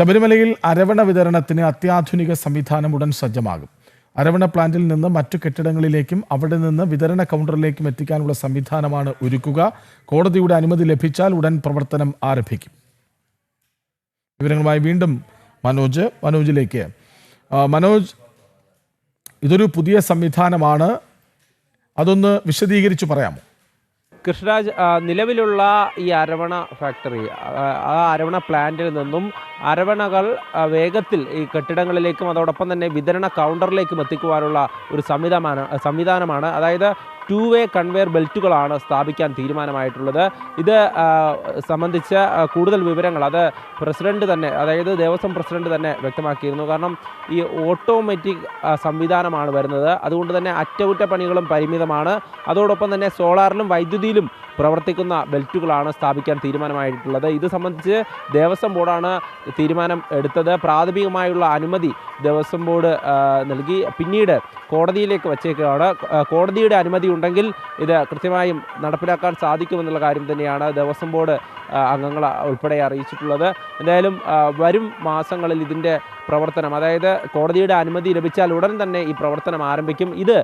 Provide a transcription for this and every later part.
ശബരിമലയിൽ അരവണ വിതരണത്തിന് അത്യാധുനിക സംവിധാനം ഉടൻ സജ്ജമാകും. അരവണ പ്ലാന്റിൽ നിന്ന് മറ്റു കെട്ടിടങ്ങളിലേക്കും അവിടെ നിന്ന് വിതരണ കൗണ്ടറിലേക്കും എത്തിക്കാനുള്ള സംവിധാനമാണ് ഒരുക്കുക. കോടതിയുടെ അനുമതി ലഭിച്ചാൽ ഉടൻ പ്രവർത്തനം ആരംഭിക്കും. വിവരങ്ങളുമായി വീണ്ടും മനോജ് മനോജിലേക്ക്. മനോജ് ഇതൊരു പുതിയ സംവിധാനമാണ്. അതൊന്ന് വിശദീകരിച്ചു പറയാമോ? കൃഷ്ണരാജ് നിലവിലുള്ള ഈ അരവണ ഫാക്ടറി ആ, അരവണ പ്ലാന്റിൽ നിന്നും അരവണകൾ വേഗത്തിൽ ഈ കെട്ടിടങ്ങളിലേക്കും അതോടൊപ്പം തന്നെ വിതരണ കൗണ്ടറിലേക്കും എത്തിക്കുവാനുള്ള ഒരു സംവിധാനമാണ് സംവിധാനമാണ്. അതായത് ടു വേ കൺവെയർ ബെൽറ്റുകളാണ് സ്ഥാപിക്കാൻ തീരുമാനമായിട്ടുള്ളത്. ഇത് സംബന്ധിച്ച കൂടുതൽ വിവരങ്ങൾ അത് പ്രസിഡന്റ് തന്നെ അതായത് ദേവസ്വം പ്രസിഡന്റ് തന്നെ വ്യക്തമാക്കിയിരുന്നു. കാരണം ഈ ഓട്ടോമാറ്റിക് സംവിധാനമാണ് വരുന്നത്. അതുകൊണ്ട് തന്നെ അറ്റകുറ്റപ്പണികളും പരിമിതമാണ്. അതോടൊപ്പം തന്നെ സോളാറിലും വൈദ്യുതിയിലും പ്രവർത്തിക്കുന്ന ബെൽറ്റുകളാണ് സ്ഥാപിക്കാൻ തീരുമാനമായിട്ടുള്ളത്. ഇത് സംബന്ധിച്ച് ദേവസ്വം ബോർഡാണ് തീരുമാനം എടുത്തത്. പ്രാഥമികമായുള്ള അനുമതി ദേവസ്വം ബോർഡ് നൽകി. പിന്നീട് കോടതിയിലേക്ക് വച്ചേക്കുകയാണ് കോടതിയുടെ അനുമതി ഉണ്ടെങ്കിൽ ഇത് കൃത്യമായും നടപ്പിലാക്കാൻ സാധിക്കുമെന്നുള്ള കാര്യം തന്നെയാണ് ദേവസ്വം ബോർഡ് അംഗങ്ങൾ ഉൾപ്പെടെ അറിയിച്ചിട്ടുള്ളത്. എന്തായാലും വരും മാസങ്ങളിൽ ഇതിന്റെ പ്രവർത്തനം അതായത് കോടതിയുടെ അനുമതി ലഭിച്ചാൽ ഉടൻ തന്നെ ഈ പ്രവർത്തനം ആരംഭിക്കും. ഇത്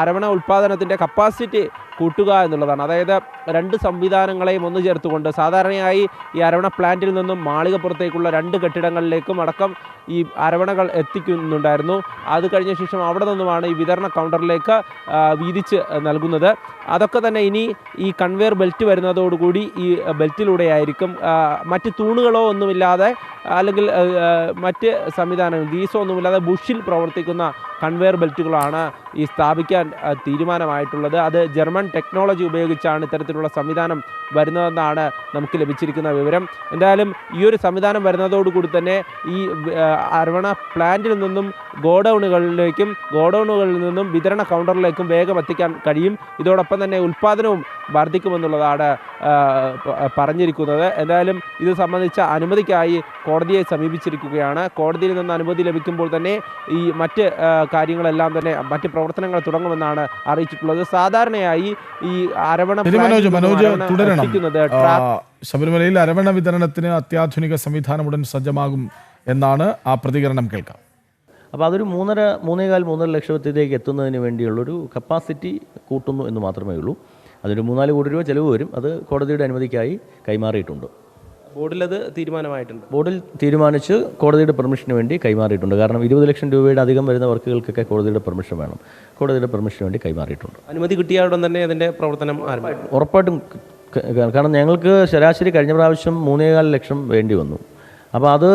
അരവണ ഉൽപ്പാദനത്തിന്റെ കപ്പാസിറ്റി കൂട്ടുക എന്നുള്ളതാണ്. അതായത് രണ്ട് സംവിധാനങ്ങളെയും ഒന്ന് ചേർത്തുകൊണ്ട് സാധാരണയായി ഈ അരവണ പ്ലാന്റിൽ നിന്നും മാളികപ്പുറത്തേക്കുള്ള രണ്ട് കെട്ടിടങ്ങളിലേക്കും അടക്കം ഈ അരവണകൾ എത്തിക്കുന്നുണ്ടായിരുന്നു. അത് കഴിഞ്ഞ ശേഷം അവിടെ നിന്നുമാണ് ഈ വിതരണ കൗണ്ടറിലേക്ക് വീതിച്ച് നൽകുന്നത്. അതൊക്കെ തന്നെ ഇനി ഈ കൺവെയർ ബെൽറ്റ് വരുന്നതോടുകൂടി ഈ ബെൽറ്റിലൂടെ ആ, മറ്റ് തൂണുകളോ ഒന്നുമില്ലാതെ അല്ലെങ്കിൽ മറ്റ് സംവിധാനങ്ങൾ ഗീസോ ഒന്നുമില്ലാതെ ബുഷിൽ പ്രവർത്തിക്കുന്ന കൺവെയർ ബെൽറ്റുകളാണ് ഈ സ്ഥാപിക്കാൻ തീരുമാനമായിട്ടുള്ളത്. അത് ജർമ്മൻ ടെക്നോളജി ഉപയോഗിച്ചാണ് ഇത്തരത്തിലുള്ള സംവിധാനം വരുന്നതെന്നാണ് നമുക്ക് ലഭിച്ചിരിക്കുന്ന വിവരം. എന്തായാലും ഈ ഒരു സംവിധാനം വരുന്നതോടുകൂടി തന്നെ ഈ അരവണ പ്ലാന്റിൽ നിന്നും ഗോഡൗണുകളിലേക്കും ഗോഡൗണുകളിൽ നിന്നും വിതരണ കൗണ്ടറിലേക്കും വേഗം എത്തിക്കാൻ കഴിയും. ഇതോടൊപ്പം തന്നെ ഉൽപ്പാദനവും വർദ്ധിക്കുമെന്നുള്ളതാണ് പറഞ്ഞിരിക്കുന്നത്. എന്തായാലും ഇത് സംബന്ധിച്ച അനുമതിക്കായി കോടതിയെ സമീപിച്ചിരിക്കുകയാണ്. കോടതിയിൽ നിന്ന് അനുമതി ലഭിക്കുമ്പോൾ തന്നെ ഈ മറ്റ് കാര്യങ്ങളെല്ലാം തന്നെ മറ്റ് പ്രവർത്തനങ്ങൾ തുടങ്ങുമെന്നാണ് അറിയിച്ചിട്ടുള്ളത്. സാധാരണയായി ഈ അരവണ മനോജ് മനോജ് തുടരണം. എത്തിക്കുന്നത്. ശബരിമലയിൽ അരവണ വിതരണത്തിന് അത്യാധുനിക സംവിധാനം ഉടൻ സജ്ജമാകും എന്നാണ് ആ പ്രതികരണം കേൾക്കാം. അപ്പോൾ അതൊരു മൂന്നര മൂന്നേകാൽ മൂന്നര ലക്ഷത്തിലേക്ക് എത്തുന്നതിന് വേണ്ടിയുള്ളൊരു കപ്പാസിറ്റി കൂട്ടുന്നു എന്ന് മാത്രമേ ഉള്ളൂ അതൊരു മൂന്നാൽ കോടി രൂപ ചിലവ് വരും. അത് കോടതിയുടെ അനുമതിക്കായി കൈമാറിയിട്ടുണ്ട്. ബോർഡിലത് തീരുമാനമായിട്ടുണ്ട്. ബോർഡിൽ തീരുമാനിച്ച് കോടതിയുടെ പെർമിഷന് വേണ്ടി കൈമാറിയിട്ടുണ്ട്. കാരണം ഇരുപത് ലക്ഷം രൂപയുടെ അധികം വരുന്ന വർക്കുകൾക്കൊക്കെ കോടതിയുടെ പെർമിഷൻ വേണം. കോടതിയുടെ പെർമിഷന് വേണ്ടി കൈമാറിയിട്ടുണ്ട്. അനുമതി കിട്ടിയ ഉടൻ തന്നെ അതിന്റെ പ്രവർത്തനം ആരംഭിക്കും ഉറപ്പായിട്ടും കാരണം ഞങ്ങൾക്ക് ശരാശരി കഴിഞ്ഞ പ്രാവശ്യം മൂന്നേകാൽ ലക്ഷം വേണ്ടി വന്നു. അപ്പോൾ അത്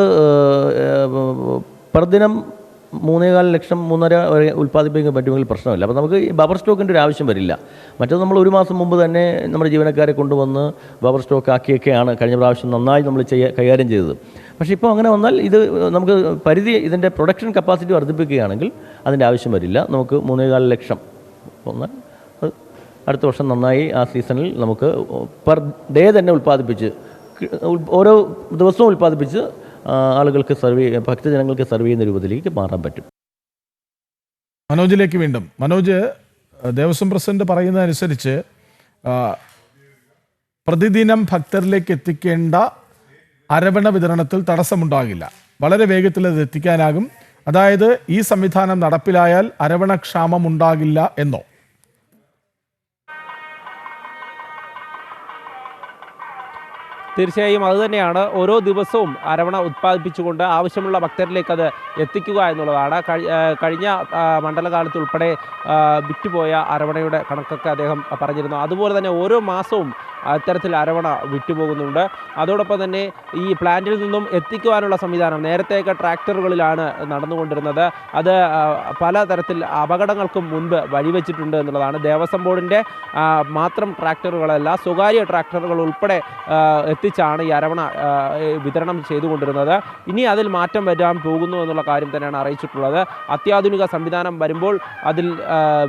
പ്രതിദിനം മൂന്നേകാൽ ലക്ഷം മൂന്നര വരെ ഉൽപ്പാദിപ്പിക്കാൻ പറ്റുമെങ്കിൽ പ്രശ്നമില്ല. അപ്പോൾ നമുക്ക് ഈ ബഫർ സ്റ്റോക്കിന്റെ ഒരു ആവശ്യം വരില്ല. മറ്റത് നമ്മൾ ഒരു മാസം മുമ്പ് തന്നെ നമ്മുടെ ജീവനക്കാരെ കൊണ്ടുവന്ന് ബബർ സ്റ്റോക്ക് ആക്കിയൊക്കെയാണ് കഴിഞ്ഞ പ്രാവശ്യം നന്നായി നമ്മൾ ചെയ്യ കൈകാര്യം ചെയ്തത്. പക്ഷേ ഇപ്പോൾ അങ്ങനെ വന്നാൽ ഇത് നമുക്ക് പരിധി ഇതിന്റെ പ്രൊഡക്ഷൻ കപ്പാസിറ്റി വർദ്ധിപ്പിക്കുകയാണെങ്കിൽ അതിന്റെ ആവശ്യം വരില്ല. നമുക്ക് മൂന്നേകാൽ ലക്ഷം ഒന്ന് അടുത്ത വർഷം നന്നായി ആ സീസണിൽ നമുക്ക് പെർ ഡേ തന്നെ ഉൽപ്പാദിപ്പിച്ച് ഓരോ ദിവസവും ഉൽപ്പാദിപ്പിച്ച് ആളുകൾക്ക് സർവ് ഭക്തജനങ്ങൾക്ക് സർവ് ചെയ്യുന്ന രൂപത്തിലേക്ക് മാറാൻ പറ്റും. മനോജിലേക്ക് വീണ്ടും. മനോജ് ദേവസ്വം പ്രസിഡന്റ് പറയുന്നതനുസരിച്ച് പ്രതിദിനം ഭക്തരിലേക്ക് എത്തിക്കേണ്ട അരവണ വിതരണത്തിൽ തടസ്സമുണ്ടാകില്ല. വളരെ വേഗത്തിൽ അത് എത്തിക്കാനാകും. അതായത് ഈ സംവിധാനം നടപ്പിലായാൽ അരവണ ക്ഷാമം ഉണ്ടാകില്ല എന്നോ. തീർച്ചയായും അതുതന്നെയാണ് ഓരോ ദിവസവും അരവണ ഉത്പാദിപ്പിച്ചുകൊണ്ട് ആവശ്യമുള്ള ഭക്തരിലേക്ക് അത് എത്തിക്കുക എന്നുള്ളതാണ്. കഴിഞ്ഞ മണ്ഡലകാലത്ത് ഉൾപ്പെടെ വിറ്റുപോയ അരവണയുടെ കണക്കൊക്കെ അദ്ദേഹം പറഞ്ഞിരുന്നു. അതുപോലെ തന്നെ ഓരോ മാസവും അത്തരത്തിൽ അരവണ വിട്ടുപോകുന്നുണ്ട് അതോടൊപ്പം തന്നെ ഈ പ്ലാന്റിൽ നിന്നും എത്തിക്കുവാനുള്ള സംവിധാനം നേരത്തെയൊക്കെ ട്രാക്ടറുകളിലാണ് നടന്നുകൊണ്ടിരുന്നത്. അത് പല പലതരത്തിൽ അപകടങ്ങൾക്കും മുൻപ് വഴിവെച്ചിട്ടുണ്ട് എന്നുള്ളതാണ്. ദേവസ്വം ബോർഡിന്റെ മാത്രം ട്രാക്ടറുകളല്ല സ്വകാര്യ ട്രാക്ടറുകൾ ഉൾപ്പെടെ എത്തിച്ചാണ് ഈ അരവണ വിതരണം ചെയ്തുകൊണ്ടിരുന്നത്. ഇനി അതിൽ മാറ്റം വരാൻ പോകുന്നു എന്നുള്ള കാര്യം തന്നെയാണ് അറിയിച്ചിട്ടുള്ളത്. അത്യാധുനിക സംവിധാനം വരുമ്പോൾ അതിൽ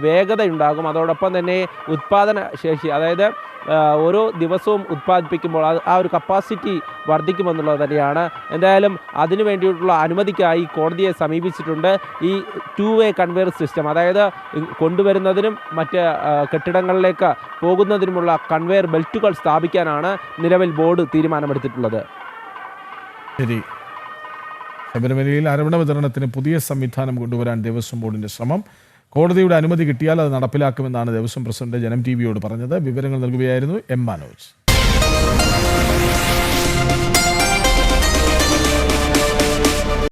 വേഗതയുണ്ടാകും. അതോടൊപ്പം തന്നെ ഉത്പാദന ശേഷി അതായത് ആ, ഓരോ ദിവസവും ഉത്പാദിപ്പിക്കുമ്പോൾ ആ ഒരു കപ്പാസിറ്റി വർദ്ധിക്കുമെന്നുള്ളത് തന്നെയാണ്. എന്തായാലും അതിനു വേണ്ടിയിട്ടുള്ള അനുമതിക്കായി കോടതിയെ സമീപിച്ചിട്ടുണ്ട് ഈ ടു വേ കൺവെയർ സിസ്റ്റം അതായത് കൊണ്ടുവരുന്നതിനും മറ്റ് കെട്ടിടങ്ങളിലേക്ക് പോകുന്നതിനുമുള്ള കൺവെയർ ബെൽറ്റുകൾ സ്ഥാപിക്കാനാണ് നിലവിൽ ബോർഡ് തീരുമാനമെടുത്തിട്ടുള്ളത്. ശരി. ശബരിമലയിൽ അരവണ വിതരണത്തിന് പുതിയ സംവിധാനം കൊണ്ടുവരാൻ ദേവസ്വം ബോർഡിന്റെ ശ്രമം കോടതിയുടെ അനുമതി കിട്ടിയാൽ അത് നടപ്പിലാക്കുമെന്നാണ് ദേവസ്വം പ്രസിഡന്റ് ജനം ടി വിയോട് പറഞ്ഞത്. വിവരങ്ങൾ നൽകുകയായിരുന്നു എം മനോജ്.